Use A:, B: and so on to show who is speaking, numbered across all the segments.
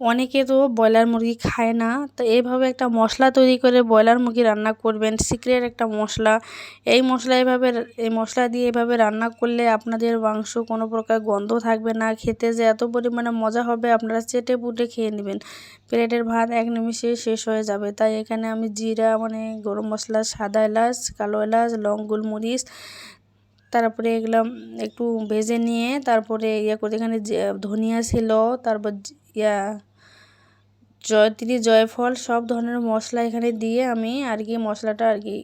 A: অনেকে তো ব্রয়লার মুরগি খায় না। তো এইভাবে একটা মশলা তৈরি করে ব্রয়লার মুরগি রান্না করবেন, সিক্রেট একটা মশলা। এই মশলা এভাবে, এই মশলা দিয়ে এভাবে রান্না করলে আপনাদের মাংস কোনো প্রকার গন্ধ থাকবে না। খেতে যে এত পরিমাণে মজা হবে, আপনারা চেটে পুটে খেয়ে নেবেন। প্লেটের ভাত এক নিমিষে শেষ হয়ে যাবে। তাই এখানে আমি জিরা মানে গরম মশলা, সাদা এলাচ, কালো এলাচ, লং গোলমরিচ তারপরে এগুলো একটু ভেজে নিয়ে তারপরে ইয়ে করে এখানে ধনিয়া ছিল, তারপর ইয়া, জয়ত্রী, জয়ফল সব ধরনের মশলা এখানে দিয়ে আমি আর কি মশলাটা আর কি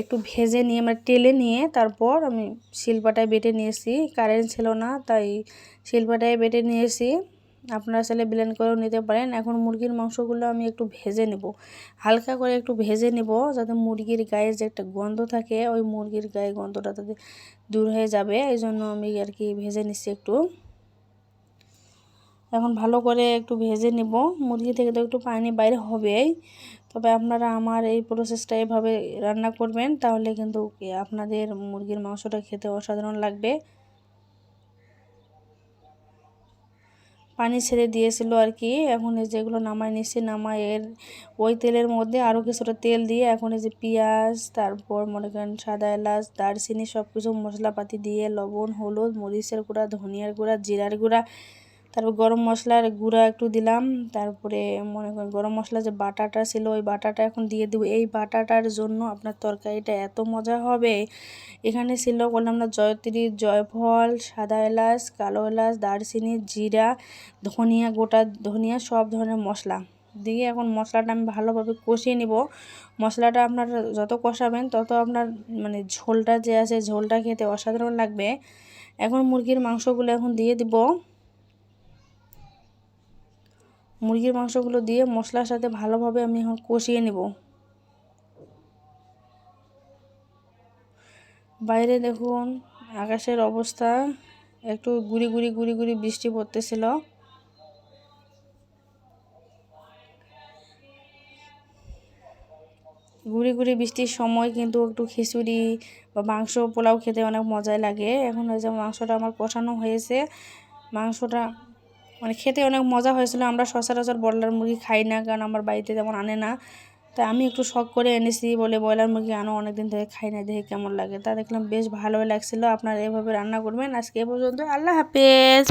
A: একটু ভেজে নিয়ে মানে টেলে নিয়ে তারপর আমি শিলপাটায় বেটে নিয়েছি। কারেন্ট ছিল না, তাই শিলপাটায় বেটে নিয়েছি। আপনারা চাইলে ব্লেন্ড করেও নিতে পারেন। এখন মুরগির মাংসগুলো আমি একটু ভেজে নেব। হালকা করে একটু ভেজে নেব যাতে মুরগির গায়ে যে একটা গন্ধ থাকে, ওই মুরগির গায়ে গন্ধটা তাতে দূর হয়ে যাবে। এই জন্য আমি আর কি ভেজে নিচ্ছি একটু। এখন ভালো করে একটু ভেজে নেব। মুরগি থেকে তো একটু পানি বাইরে হবেই। তবে আপনারা আমার এই প্রসেসটা এভাবে রান্না করবেন, তাহলে কিন্তু আপনাদের মুরগির মাংসটা খেতে অসাধারণ লাগবে। পানি ছেড়ে দিয়েছিল আর কি। এখন এই যেগুলো নামায় নিচ্ছি নামায় এর ওই তেলের মধ্যে আরও কিছুটা তেল দিয়ে এখন এই যে পেঁয়াজ, তারপর মনে করেন সাদা এলাচ, দারচিনি সব কিছু মশলাপাতি দিয়ে লবণ, হলুদ, মরিচের গুঁড়া, ধনিয়ার গুঁড়া, জিরার গুঁড়া তারপর গরম মশলার গুঁড়া একটু দিলাম। তারপরে মনে করেন গরম মশলা যে বাটাটা ছিল, ওই বাটাটা এখন দিয়ে দেবো। এই বাটাটার জন্য আপনার তরকারিটা এত মজা হবে। এখানে ছিল বললাম না, জয়ত্রী, জয়ফল, সাদা এলাচ, কালো এলাচ, দারচিনি, জিরা, ধনিয়া গোটা, ধনিয়া সব ধরনের মশলা। দিয়ে এখন মশলাটা আমি ভালোভাবে কষিয়ে নিব। মশলাটা আপনার যত কষাবেন, তত আপনার মানে ঝোলটা যে আছে, ঝোলটা খেতে অসাধারণ লাগবে। এখন মুরগির মাংসগুলো এখন দিয়ে দিব। মুরগির মাংসগুলো দিয়ে মশলার সাথে ভালোভাবে আমি এখন কষিয়ে নেব। বাইরে দেখুন আকাশের অবস্থা একটু গুড়ি গুড়ি গুড়ি গুড়ি বৃষ্টি পড়তেছিল। গুড়ি গুড়ি বৃষ্টির সময় কিন্তু একটু খিচুড়ি বা মাংস, পোলাও খেতে অনেক মজাই লাগে। এখন যে মাংসটা আমার কষানো হয়েছে, মাংসটা মানে খেতে অনেক মজা হয়েছিল। আমরা সচরাচর ব্রয়লার মুরগি খাই না, কারণ আমার বাড়িতে তেমন আনে না। তাই আমি একটু শখ করে এনেছি বলে ব্রয়লার মুরগি আনো, অনেকদিন ধরে খাই না, দেখে কেমন লাগে। তা দেখলাম বেশ ভালোই লাগছিল। আপনারা এভাবে রান্না করবেন। আজকে এ পর্যন্ত। আল্লাহ হাফেজ।